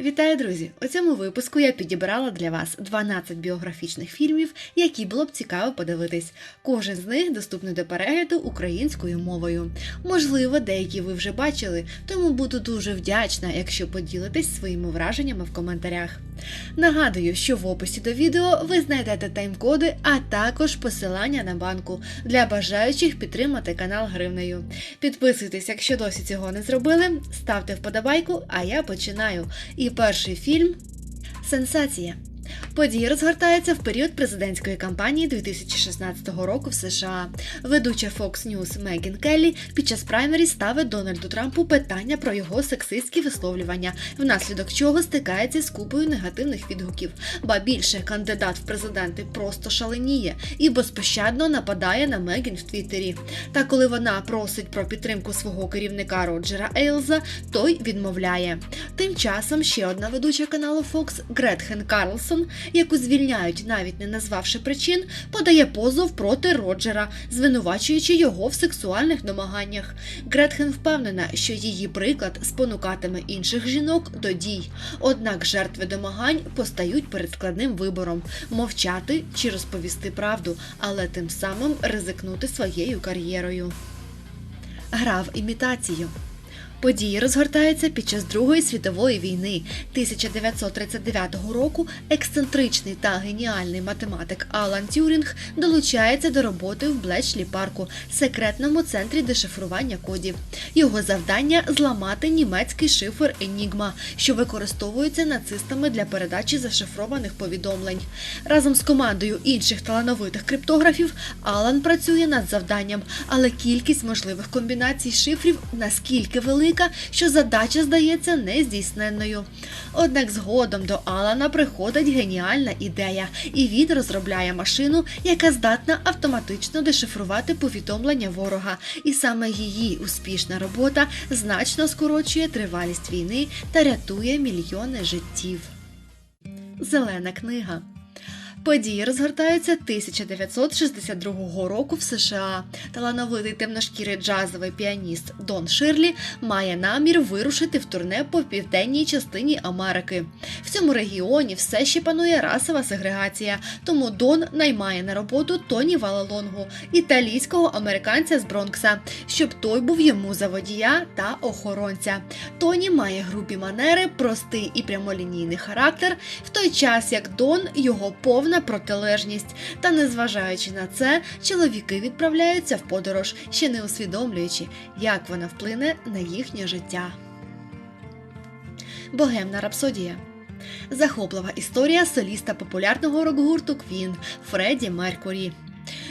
Вітаю, друзі! У цьому випуску я підібрала для вас 12 біографічних фільмів, які було б цікаво подивитись. Кожен з них доступний до перегляду українською мовою. Можливо, деякі ви вже бачили, тому буду дуже вдячна, якщо поділитесь своїми враженнями в коментарях. Нагадую, що в описі до відео ви знайдете тайм-коди, а також посилання на банку для бажаючих підтримати канал гривнею. Підписуйтесь, якщо досі цього не зробили, ставте вподобайку, а я починаю. І перший фільм Сенсація. Події розгортаються в період президентської кампанії 2016 року в США. Ведуча Fox News Мегін Келлі під час праймері ставить Дональду Трампу питання про його сексистські висловлювання, внаслідок чого стикається з купою негативних відгуків. Ба більше кандидат в президенти просто шаленіє і безпощадно нападає на Мегін в Твіттері. Та коли вона просить про підтримку свого керівника Роджера Ейлза, той відмовляє. Тим часом ще одна ведуча каналу Fox Гретхен Карлсон яку звільняють, навіть не назвавши причин, подає позов проти Роджера, звинувачуючи його в сексуальних домаганнях. Гретхен впевнена, що її приклад спонукатиме інших жінок до дій. Однак жертви домагань постають перед складним вибором мовчати чи розповісти правду, але тим самим ризикнути своєю кар'єрою. Гра в імітацію. Події розгортаються під час Другої світової війни 1939 року. Ексцентричний та геніальний математик Алан Тюрінг долучається до роботи в Блечлі парку, секретному центрі дешифрування кодів. Його завдання зламати німецький шифр Енігма, що використовується нацистами для передачі зашифрованих повідомлень. Разом з командою інших талановитих криптографів Алан працює над завданням, але кількість можливих комбінацій шифрів наскільки велика, що задача здається нездійсненною. Однак згодом до Алана приходить геніальна ідея, і він розробляє машину, яка здатна автоматично дешифрувати повідомлення ворога. І саме її успішна робота значно скорочує тривалість війни та рятує мільйони життів. Зелена книга. Події розгортаються 1962 року в США. Талановитий темношкірий джазовий піаніст Дон Ширлі має намір вирушити в турне по південній частині Америки. В цьому регіоні все ще панує расова сегрегація, тому Дон наймає на роботу Тоні Валалонгу, італійського американця з Бронкса, щоб той був йому за водія та охоронця. Тоні має грубі манери, простий і прямолінійний характер, в той час як Дон його повна протилежність. Та незважаючи на це, чоловіки відправляються в подорож, ще не усвідомлюючи, як вона вплине на їхнє життя. Богемна рапсодія. Захоплива історія соліста популярного рок-гурту Квін Фредді Меркурі.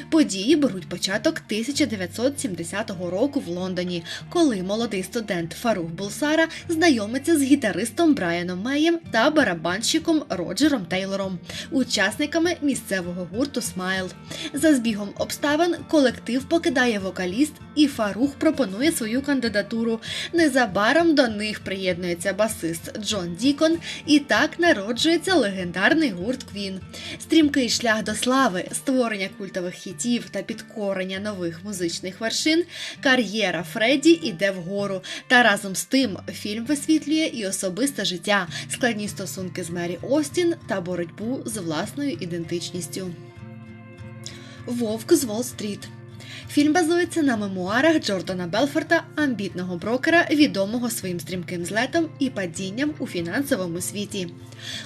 Події беруть початок 1970 року в Лондоні, коли молодий студент Фарух Булсара знайомиться з гітаристом Брайаном Меєм та барабанщиком Роджером Тейлором, учасниками місцевого гурту Смайл. За збігом обставин колектив покидає вокаліст, і Фарух пропонує свою кандидатуру. Незабаром до них приєднується басист Джон Дікон, і так народжується легендарний гурт Квін. Стрімкий шлях до слави, створення культових хітів та підкорення нових музичних вершин, кар'єра Фредді іде вгору. Та разом з тим фільм висвітлює і особисте життя, складні стосунки з Мері Остін та боротьбу з власною ідентичністю. Вовк з Уолл-стріт Фільм базується на мемуарах Джордана Белфорта, амбітного брокера, відомого своїм стрімким злетом і падінням у фінансовому світі.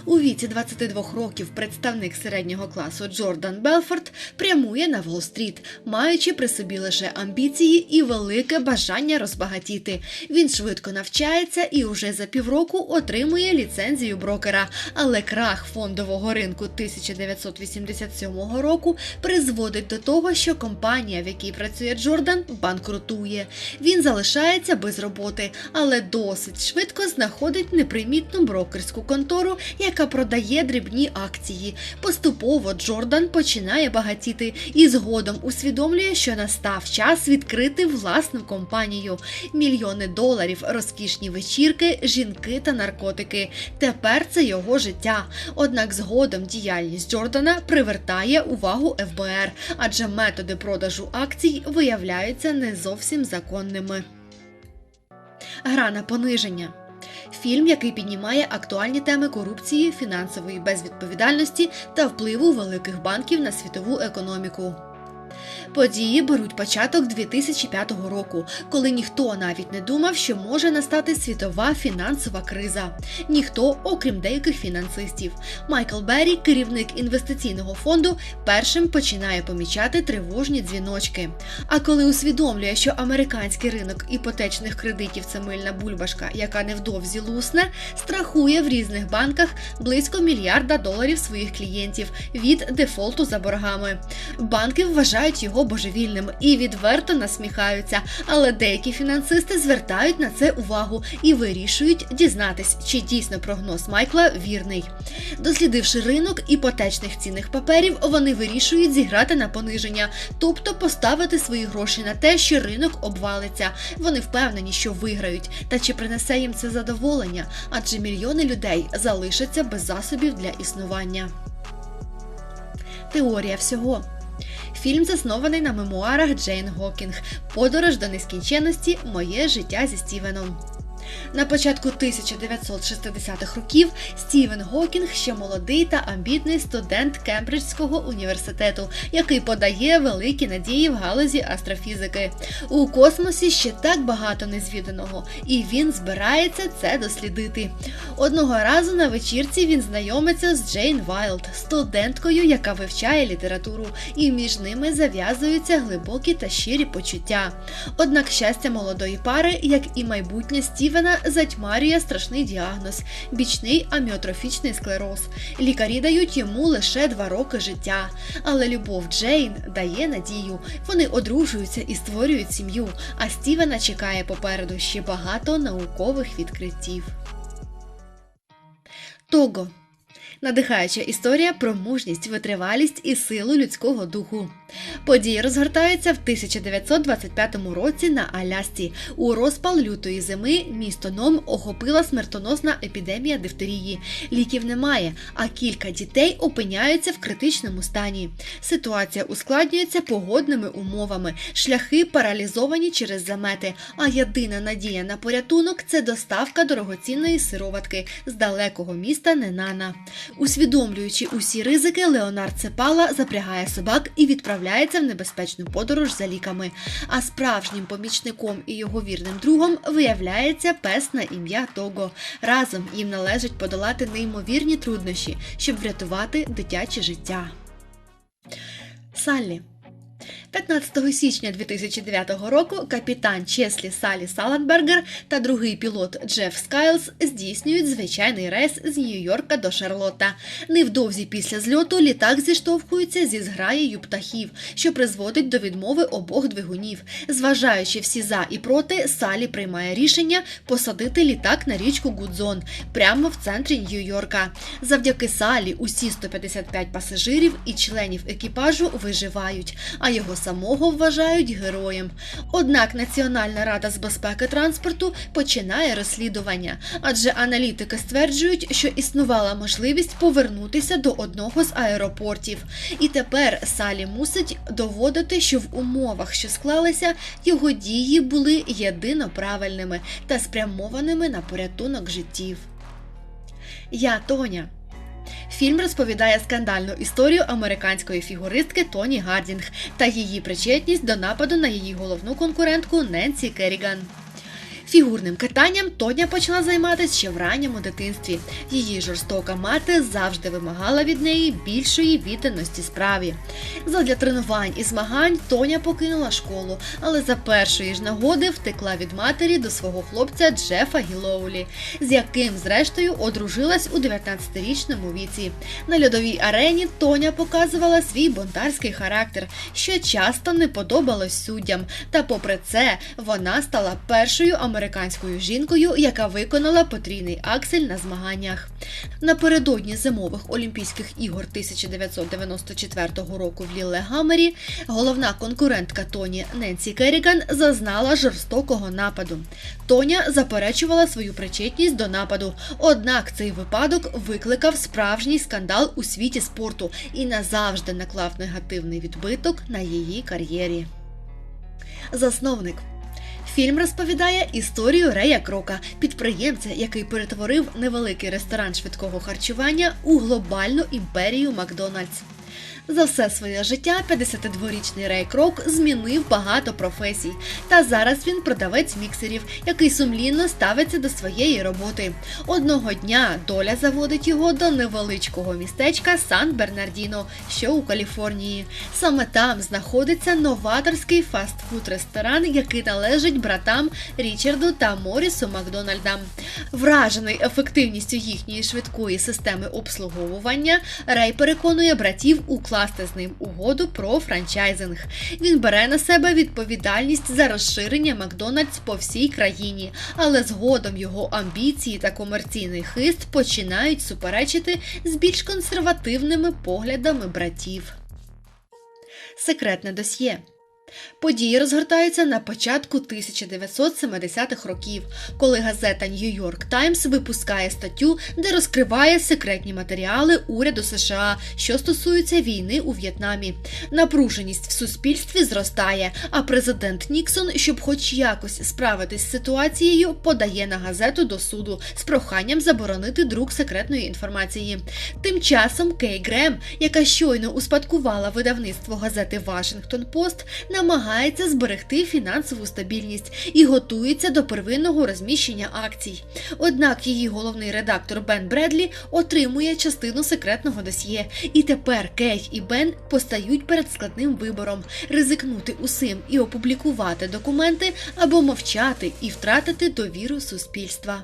У віці 22 років представник середнього класу Джордан Белфорд прямує на Волл-стріт, маючи при собі лише амбіції і велике бажання розбагатіти. Він швидко навчається і уже за півроку отримує ліцензію брокера. Але крах фондового ринку 1987 року призводить до того, що компанія, в якій працює Джордан, банкрутує. Він залишається без роботи, але досить швидко знаходить непримітну брокерську контору, яка продає дрібні акції. Поступово Джордан починає багатіти і згодом усвідомлює, що настав час відкрити власну компанію. Мільйони доларів, розкішні вечірки, жінки та наркотики. Тепер це його життя. Однак згодом діяльність Джордана привертає увагу ФБР, адже методи продажу акцій виявляються не зовсім законними. Гра на пониження. Фільм, який піднімає актуальні теми корупції, фінансової безвідповідальності та впливу великих банків на світову економіку. Події беруть початок 2005 року, коли ніхто навіть не думав, що може настати світова фінансова криза. Ніхто, окрім деяких фінансистів. Майкл Беррі, керівник інвестиційного фонду, першим починає помічати тривожні дзвіночки. А коли усвідомлює, що американський ринок іпотечних кредитів це мильна бульбашка, яка невдовзі лусне, страхує в різних банках близько мільярда доларів своїх клієнтів від дефолту за боргами. Банки вважають його божевільним і відверто насміхаються. Але деякі фінансисти звертають на це увагу і вирішують дізнатись, чи дійсно прогноз Майкла вірний. Дослідивши ринок іпотечних цінних паперів, вони вирішують зіграти на пониження, тобто поставити свої гроші на те, що ринок обвалиться. Вони впевнені, що виграють. Та чи принесе їм це задоволення? Адже мільйони людей залишаться без засобів для існування. Теорія всього. Фільм заснований на мемуарах Джейн Гокінг Подорож до нескінченності Моє життя зі Стівеном. На початку 1960-х років Стівен Гокінг ще молодий та амбітний студент Кембриджського університету, який подає великі надії в галузі астрофізики. У космосі ще так багато незвіданого, і він збирається це дослідити. Одного разу на вечірці він знайомиться з Джейн Вайлд, студенткою, яка вивчає літературу, і між ними зав'язуються глибокі та щирі почуття. Однак щастя молодої пари, як і майбутнє Стівена, затьмарює страшний діагноз бічний аміотрофічний склероз. Лікарі дають йому лише два роки життя. Але любов Джейн дає надію. Вони одружуються і створюють сім'ю. А Стівена чекає попереду ще багато наукових відкриттів. Того надихаюча історія про мужність, витривалість і силу людського духу. Події розгортаються в 1925 році на Алясці. У розпал лютої зими місто Ном охопила смертоносна епідемія дифтерії. Ліків немає, а кілька дітей опиняються в критичному стані. Ситуація ускладнюється погодними умовами, шляхи паралізовані через замети. А єдина надія на порятунок це доставка дорогоцінної сироватки з далекого міста Ненана. Усвідомлюючи усі ризики, Леонард Цепала запрягає собак і відправляється в небезпечну подорож за ліками. А справжнім помічником і його вірним другом виявляється пес на ім'я Того. Разом їм належить подолати неймовірні труднощі, щоб врятувати дитяче життя. Саллі 15 січня 2009 року капітан Чеслі Салі Саланбергер та другий пілот Джеф Скайлз здійснюють звичайний рейс з Нью-Йорка до Шарлотта. Невдовзі після зльоту літак зіштовхується зі зграєю птахів, що призводить до відмови обох двигунів. Зважаючи всі за і проти, Салі приймає рішення посадити літак на річку Гудзон прямо в центрі Нью-Йорка. Завдяки Салі усі 155 пасажирів і членів екіпажу виживають. а його самого вважають героєм. Однак Національна рада з безпеки транспорту починає розслідування, адже аналітики стверджують, що існувала можливість повернутися до одного з аеропортів. І тепер Салі мусить доводити, що в умовах, що склалися, його дії були єдино правильними та спрямованими на порятунок життів. Я Тоня. Фільм розповідає скандальну історію американської фігуристки Тоні Гардінг та її причетність до нападу на її головну конкурентку Ненсі Керріган. Фігурним катанням Тоня почала займатися ще в ранньому дитинстві. Її жорстока мати завжди вимагала від неї більшої відданості справі. Задля тренувань і змагань Тоня покинула школу, але за першої ж нагоди втекла від матері до свого хлопця Джефа Гілоулі, з яким, зрештою, одружилась у 19-річному віці. На льодовій арені Тоня показувала свій бунтарський характер, що часто не подобалось суддям. Та, попри це, вона стала першою американською американською жінкою, яка виконала потрійний аксель на змаганнях. Напередодні зимових Олімпійських ігор 1994 року в Ліллегамері головна конкурентка Тоні Ненсі Керріган зазнала жорстокого нападу. Тоня заперечувала свою причетність до нападу. Однак цей випадок викликав справжній скандал у світі спорту і назавжди наклав негативний відбиток на її кар'єрі. Засновник Фільм розповідає історію Рея Крока, підприємця, який перетворив невеликий ресторан швидкого харчування у глобальну імперію Макдональдс. За все своє життя 52-річний Рей Крок змінив багато професій, та зараз він продавець міксерів, який сумлінно ставиться до своєї роботи. Одного дня доля заводить його до невеличкого містечка Сан-Бернардіно, що у Каліфорнії. Саме там знаходиться новаторський фастфуд-ресторан, який належить братам Річарду та Морісу Макдональдам. Вражений ефективністю їхньої швидкої системи обслуговування, Рей переконує братів укласти з ним угоду про франчайзинг. Він бере на себе відповідальність за розширення Макдональдс по всій країні, але згодом його амбіції та комерційний хист починають суперечити з більш консервативними поглядами братів. Секретне досьє. Події розгортаються на початку 1970-х років, коли газета York Times випускає статтю, де розкриває секретні матеріали уряду США, що стосуються війни у В'єтнамі. Напруженість в суспільстві зростає, а президент Ніксон, щоб хоч якось справитись з ситуацією, подає на газету до суду з проханням заборонити друк секретної інформації. Тим часом Кей Грем, яка щойно успадкувала видавництво газети Вашингтон Пост, намагається зберегти фінансову стабільність і готується до первинного розміщення акцій. Однак її головний редактор Бен Бредлі отримує частину секретного досьє, і тепер Кей і Бен постають перед складним вибором ризикнути усім і опублікувати документи або мовчати і втратити довіру суспільства.